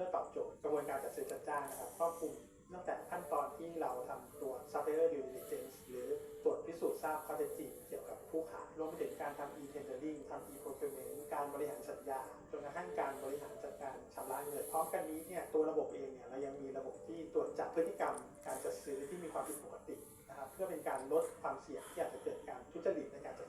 ื่อตอบโจทย์กระบวนการจัดซื้อจัดจ้างนะครับครอบคลุมตั้งแต่ขั้นตอนที่เราทำตัว supplier due diligence หรือตรวจพิสูจน์ทราบข้อเท็จจริงเกี่ยวกับผู้ขายรวมไปถึงการทำ e-tendering ทำ e-procurement การบริหารสัญญาจนกระทั่งการบริหารจัดการชำระเงินพร้อมกันนี้เนี่ยตัวระบบเองเนี่ยเรายังมีระบบที่ตรวจจับพฤติกรรม การจัดซื้อที่มีความผิดปกตินะครับเพื่อเป็นการลดความเสี่ยงที่อาจจะเกิดการทุจริตในการจัด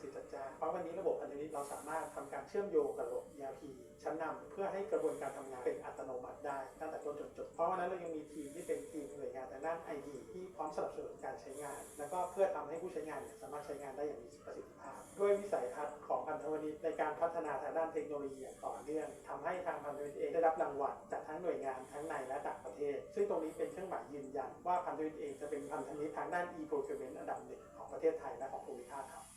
เพราะวันนี้ระบบพันธมิตรเราสามารถทำการเชื่อมโยงกับระบบ ERP ชั้นนำเพื่อให้กระบวนการทำงานเป็นอัตโนมัติได้ตั้งแต่ต้นจนจบ เพราะวันนั้นเรายังมีทีมที่เป็นทีมหน่วยงานทางด้าน ID ที่พร้อมสนับสนุนการใช้งาน แล้วก็เพื่อทำให้ผู้ใช้งานสามารถใช้งานได้อย่างมีประสิทธิภาพ ด้วยวิสัยทัศน์ของพันธมิตรในการพัฒนาทางด้านเทคโนโลยีต่อเนื่องทำให้ทางพันธมิตรเองได้รับรางวัลจากทั้งหน่วยงานทั้งในและต่างประเทศ ซึ่งตรงนี้เป็นเครื่องหมายยืนยันว่าพันธมิตรเองจะเป็นพันธมิตรทางด้าน e-procurement อันดับหนึ่งของประเทศไทยและของภูมิภาคครับ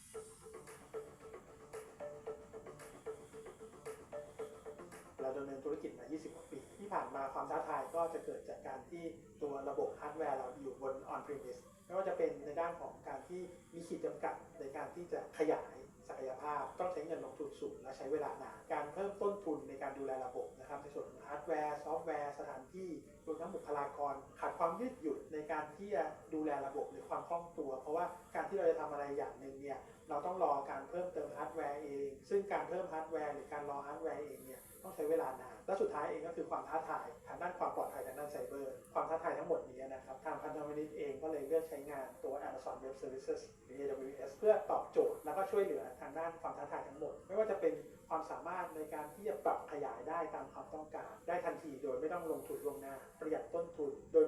20กว่าปีที่ผ่านมาความท้าทายก็จะเกิดจากการที่ตัวระบบฮาร์ดแวร์เราอยู่บน on-premise ไม่ว่าจะเป็นในด้านของการที่มีขีดจำกัดในการที่จะขยายศักยภาพ ต้องใช้เงินลงทุนสูงและใช้เวลานาน การเพิ่มต้นทุนในการดูแลระบบนะครับในส่วนของฮาร์ดแวร์ ซอฟต์แวร์ สถานที่รวมทั้งบุคลากร ขาดความยืดหยุ่นในการที่จะดูแลระบบหรือความคล่องตัว เพราะว่าการที่เราจะทำอะไรอย่างหนึ่งเนี่ยเราต้องรอการเพิ่มเติมฮาร์ดแวร์เอง ซึ่งการเพิ่มฮาร์ดแวร์หรือการรอฮาร์ดแวร์เองเนี่ย ต้องใช้เวลานานและสุดท้ายเองก็คือความท้าทายทางด้านความปลอดภัยทางด้านไซเบอร์ ความท้าทายทั้งหมดนี้นะครับทางพันธมิตรเองก็เลยเลือกใช้งานตัว Amazon Web Services หรือ AWS เพื่อตอบโจทย์แล้วก็ช่วยเหลือทางด้านความท้าทายทั้งหมด ไม่ว่าจะเป็นความสามารถในการที่จะปรับขยายได้ตามความต้องการ ได้ทันทีโดยไม่ต้องลงทุนล่วงหน้า ประหยัดต้นทุนโดย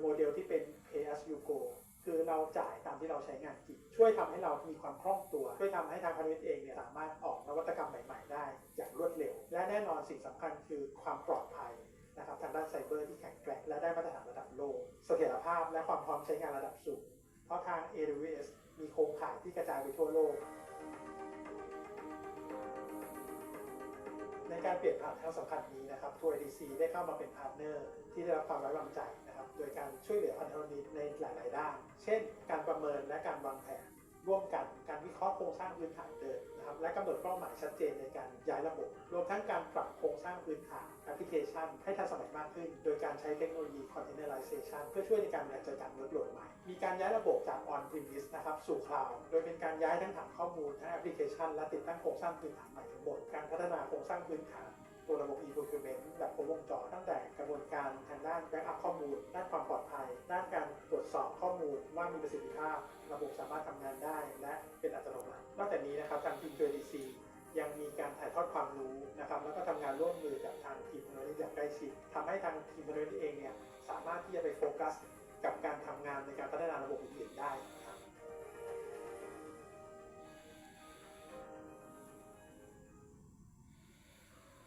ที่เราใช้งานจริงช่วยทำให้เรามีความคล่องตัว ช่วยทำให้ทางพาณิชย์เองเนี่ยสามารถออกนวัตกรรมใหม่ๆ ได้ อย่างรวดเร็ว และแน่นอนสิ่งสำคัญคือความปลอดภัยนะครับทางด้านไซเบอร์ที่แข็งแกร่งและได้มาตรฐานระดับโลก เสถียรภาพและความพร้อมใช้งานระดับสูง เพราะทาง AWS มีโครงข่ายที่กระจายไปทั่วโลก การเปลี่ยนผ่านครั้งสำคัญนี้นะครับทัวร์ดีซีได้เข้ามาเป็นพาร์ทเนอร์ที่ได้รับความไว้วางใจนะครับ โดยการช่วยเหลือพันธมิตรในหลาย ๆ ด้าน เช่น การประเมินและการวางแผน ร่วมกันการวิเคราะห์โครงสร้างพื้นฐานเดิมนะครับและกำหนดเป้าหมายชัดเจนในการย้ายระบบ รวมทั้งการปรับโครงสร้างพื้นฐานแอปพลิเคชัน ให้ทันสมัยมากขึ้น โดยการใช้เทคโนโลยี containerization เพื่อช่วยในการบริหารจัดการเวิร์กโหลดใหม่ มีการย้ายระบบจาก on premise นะครับสู่ cloud โดยเป็นการย้ายทั้งฐานข้อมูลทั้งแอปพลิเคชัน และติดตั้งโครงสร้างพื้นฐานใหม่ทั้งหมดการพัฒนาโครงสร้างพื้นฐาน ตัวระบบ e-procurement แบบครบวงจรตั้งแต่กระบวนการทางด้าน backup ข้อมูล ด้านความปลอดภัย ด้านการตรวจสอบข้อมูลว่ามีประสิทธิภาพ ระบบสามารถทำงานได้ และเป็นอัตโนมัติ นอกจากนี้นะครับทางทีม JDC ยังมีการถ่ายทอดความรู้นะครับแล้วก็ทำงานร่วมมือกับทางทีมพนนิอย่างใกล้ชิดทำให้ทางทีมพนนิเองเนี่ยสามารถที่จะไปโฟกัส กับการทำงานในการพัฒนาระบบอื่นๆได้